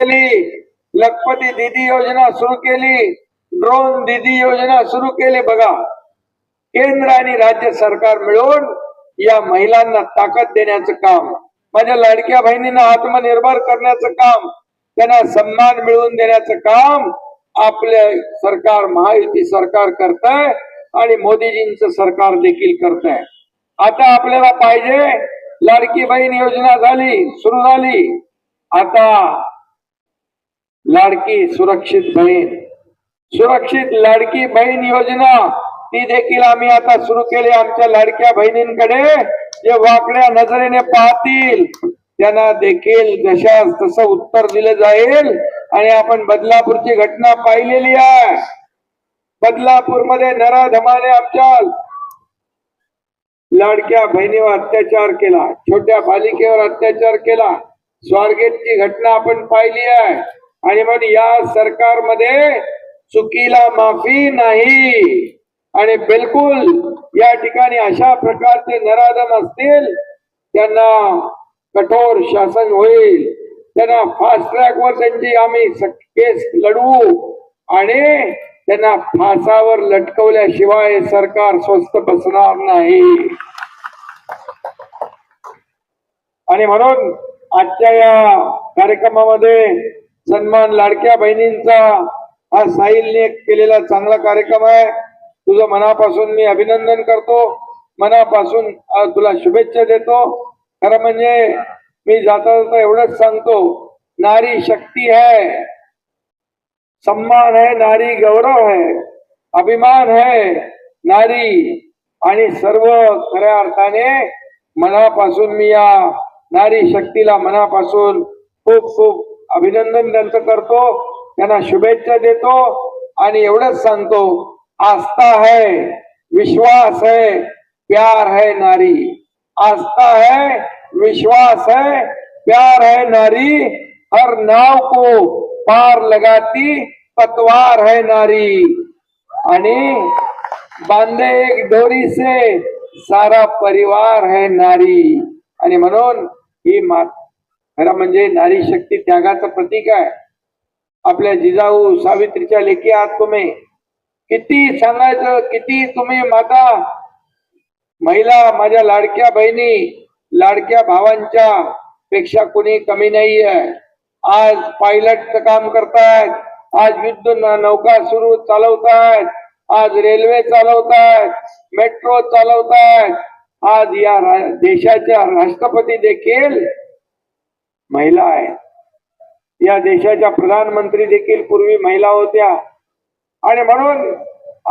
केली. लखपती दिदी योजना सुरू केली. ड्रोन दिदी योजना सुरू केली. बघा केंद्र आणि राज्य सरकार मिळून या महिलांना ताकद देण्याचं काम माझ्या लाडक्या बहिणींना आत्मनिर्भर करण्याचं काम त्यांना सन्मान मिळवून देण्याचं काम आपले सरकार महायुती सरकार करत आहे आणि मोदीजींचं सरकार देखील करत आहे आता आपल्याला पाहिजे लाडकी बहीण योजना झाली सुरू झाली. आता लाडकी सुरक्षित बहीण. सुरक्षित लाडकी बहीण योजना ती देखील आम्ही आता सुरू केली आमच्या लाडक्या बहिणींकडे. जे वाकड्या नजरेने पाहतील त्यांना देखील जशास तसं उत्तर दिलं जाईल. आणि आपण बदलापूरची घटना पाहिलेली आहे. बदलापूरमध्ये नराधमाने आमच्या लाडक्या बहिणीवर अत्याचार केला छोट्या बालिकेवर अत्याचार केला. स्वारगेटची घटना आपण पाहिली आहे. आणि मग या सरकारमध्ये चुकीला माफी नाही. आणि बिलकुल या ठिकाणी अशा प्रकारचे नराधम असतील त्यांना कठोर शासन होईल. त्यांना फास्ट ट्रॅक वर त्यांची आम्ही केस लढवू आणि त्यांना फासावर लटकवल्याशिवाय सरकार स्वस्त बसणार नाही. आणि म्हणून आजच्या या कार्यक्रमामध्ये सन्मान लाडक्या बहिणींचा हा साहिलने केलेला चांगला कार्यक्रम आहे. तुझं मनापासून मी अभिनंदन करतो. मनापासून तुला शुभेच्छा देतो. खरं म्हणजे मी जाता जाता एवढंच सांगतो नारी शक्ती है सम्मान है नारी गौरव है अभिमान है नारी आणि सर्व खऱ्या अर्थाने मनापासून मी या नारी शक्तीला मनापासून खूप खूप अभिनंदन त्यांचं करतो त्यांना शुभेच्छा देतो आणि एवढंच सांगतो आस्था है विश्वास है प्यार है नारी. आस्था है विश्वास है प्यार है नारी. हर नाव को पार लगाती पतवार है नारी. आणि बांधे एक डोरी से सारा परिवार है नारी. आणि म्हणून ही माता खरं म्हणजे नारी शक्ती त्यागाचं प्रतीक आहे. आपल्या जिजाऊ सावित्रीच्या लेखी आहात तुम्ही किती सांगायचं किती तुम्ही माता महिला माझ्या लाडक्या बहिणी लाडक्या भावांच्या पेक्षा कोणी कमी नाही आहे आज पायलटचं काम करतायत आज युद्ध नौका सुरू चालवतायत आज रेल्वे चालवतायत मेट्रो चालवतायत आज या रा- देशाच्या राष्ट्रपती देखील महिला आहेत या देशाच्या प्रधानमंत्री देखील पूर्वी महिला होत्या. आणि म्हणून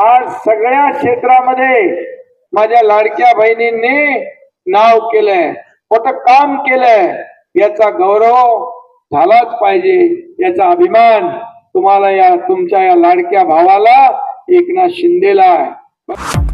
आज सगळ्या क्षेत्रामध्ये माझ्या लाडक्या बहिणींनी नाव केलंय मोठं काम केलंय. याचा गौरव झालाच पाहिजे. याचा अभिमान तुम्हाला या तुमच्या या लाडक्या भावाला एकनाथ शिंदेला आहे.